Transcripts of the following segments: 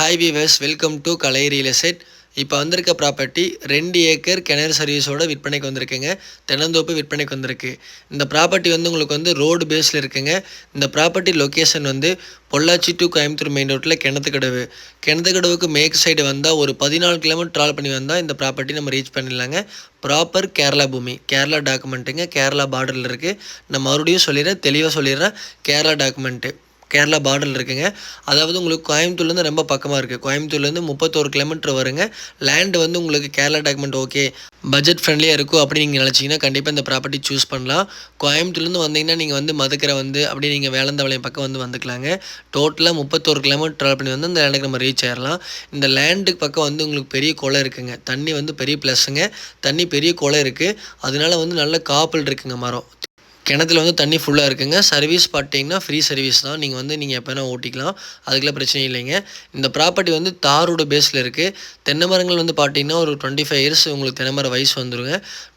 Hi viewers welcome to Kalai real estate இப்போ வந்திருக்க property ரெண்டு ஏக்கர் கிணறு சர்வீஸோட விற்பனைக்கு வந்திருக்குங்க. தென்னந்தோப்பு விற்பனைக்கு வந்திருக்கு. இந்த ப்ராப்பர்ட்டி வந்து உங்களுக்கு வந்து ரோடு பேஸில் இருக்குங்க. இந்த ப்ராப்பர்ட்டி லொக்கேஷன் வந்து பொள்ளாச்சி டு கோயம்புத்தூர் மெயின் ரோட்டில் கிணத்துக்கடவு. கிணத்துக்கடவுக்கு மேற்கு சைடு வந்தால் ஒரு பதினாலு கிலோமீட்டர் ட்ராவல் பண்ணி வந்தால் இந்த ப்ராப்பர்ட்டி நம்ம ரீச் பண்ணிடலாங்க. ப்ராப்பர் கேரளா பூமி. கேரளா டாக்குமெண்ட்டுங்க கேரளா பார்டரில் இருக்குது நான் மறுபடியும் சொல்லிடுறேன் தெளிவாக சொல்லிடுறேன். கேரளா டாக்குமெண்ட்டு கேரளா பார்டர் இருக்குங்க. அதாவது உங்களுக்கு கோயம்புத்தூர்லேருந்து ரொம்ப பக்கமாக இருக்குது கோயம்புத்தூர்லேருந்து முப்பத்தோரு கிலோமீட்டர் வருங்க. லேண்டு வந்து உங்களுக்கு கேரளா டாக்குமெண்ட் ஓகே பட்ஜெட் ஃப்ரெண்ட்லியாக இருக்கும் அப்படி நீங்கள் நினச்சிங்கன்னா கண்டிப்பாக இந்த ப்ராப்பர்ட்டி சூஸ் பண்ணலாம். கோயம்புத்தூர்லேருந்து வந்தீங்கன்னா நீங்கள் வந்து மதுக்கரை வந்து அப்படி நீங்கள் வேளந்தவளையம் பக்கம் வந்து வந்துக்கலாங்க. டோட்டலாக முப்பத்தோரு கிலோமீட்டர் ட்ராவல் பண்ணி வந்து இந்த லேண்டுக்கு நம்ம ரீச் ஆயிடலாம் இந்த லேண்டுக்கு பக்கம் வந்து உங்களுக்கு பெரிய குளம் இருக்குங்க. தண்ணி வந்து பெரிய ப்ளஸ்ஸுங்க தண்ணி பெரிய குளம் இருக்குது அதனால வந்து நல்ல காப்பல் இருக்குங்க மரம். கிணத்துல வந்து தண்ணி ஃபுல்லாக இருக்குங்க. சர்வீஸ் பார்த்தீங்கன்னா ஃப்ரீ சர்வீஸ் தான். நீங்கள் வந்து நீங்கள் எப்போ வேணால் ஓட்டிக்கலாம். அதுக்கெல்லாம் பிரச்சனை இல்லைங்க. இந்த ப்ராப்பர்ட்டி வந்து தாரோட பேஸில் இருக்குது தென்னை மரங்கள் வந்து பார்த்தீங்கன்னா ஒரு டுவெண்ட்டி ஃபைவ் இயர்ஸ் உங்களுக்கு தென்னை மரம் வயசு வந்துருங்க.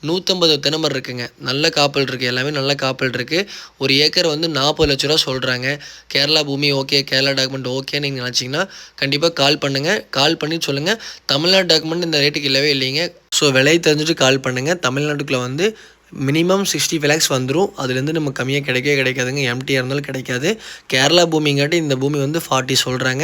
நூற்றம்பது தென்னை மரம் இருக்குங்க. நல்ல காப்பல் இருக்குது எல்லாமே நல்ல காப்பல் இருக்குது ஒரு ஏக்கர் வந்து நாற்பது லட்ச ரூபா சொல்கிறாங்க கேரளா பூமி ஓகே கேரளா டாக்குமெண்ட் ஓகே நீங்கள் நினச்சிங்கன்னா கண்டிப்பாக கால் பண்ணுங்கள் கால் பண்ணி சொல்லுங்கள் தமிழ்நாடு டாக்குமெண்ட் இந்த ரேட்டுக்கு இல்லவே இல்லைங்க. ஸோ விலை தெரிஞ்சுட்டு கால் பண்ணுங்கள் தமிழ்நாட்டுக்குள்ளே வந்து மினிமம் சிக்ஸ்டி ஃபைவ் லேக்ஸ் வந்துடும் அதுலேருந்து நம்ம கம்மியாக கிடைக்கவே கிடைக்காதுங்க. எம்டியாக இருந்தாலும் கிடைக்காது. கேரளா பூமிங்காட்டி இந்த பூமி வந்து ஃபார்ட்டி சொல்கிறாங்க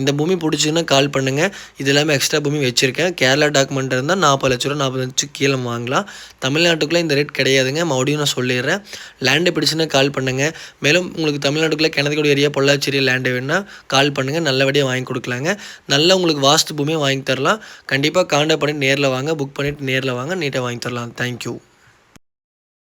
இந்த பூமி பிடிச்சிங்கன்னா கால் பண்ணுங்கள் இது எல்லாமே எக்ஸ்ட்ரா பூமி வச்சுருக்கேன். கேரளா டாக்குமெண்ட் இருந்தால் நாற்பது லட்ச ரூபா நாற்பது லட்சம் கீழே வாங்கலாம். தமிழ்நாட்டுக்குள்ளே இந்த ரேட் கிடையாதுங்க. மறுபடியும் நான் சொல்லிடுறேன். லேண்டு பிடிச்சுன்னா கால் பண்ணுங்கள் மேலும் உங்களுக்கு தமிழ்நாட்டுக்குள்ளே கிணத்துக்குடி ஏரியா பொள்ளாச்சேரி லேண்டு வேணுன்னா கால் பண்ணுங்கள் நல்லபடியாக வாங்கி கொடுக்கலாங்க. நல்ல உங்களுக்கு வாஸ்து பூமியை வாங்கி தரலாம். கண்டிப்பாக காண்டாக்ட் பண்ணி நேரில் வாங்க. புக் பண்ணிவிட்டு நேரில் வாங்க. நீட்டாக வாங்கி தரலாம். தேங்க்யூ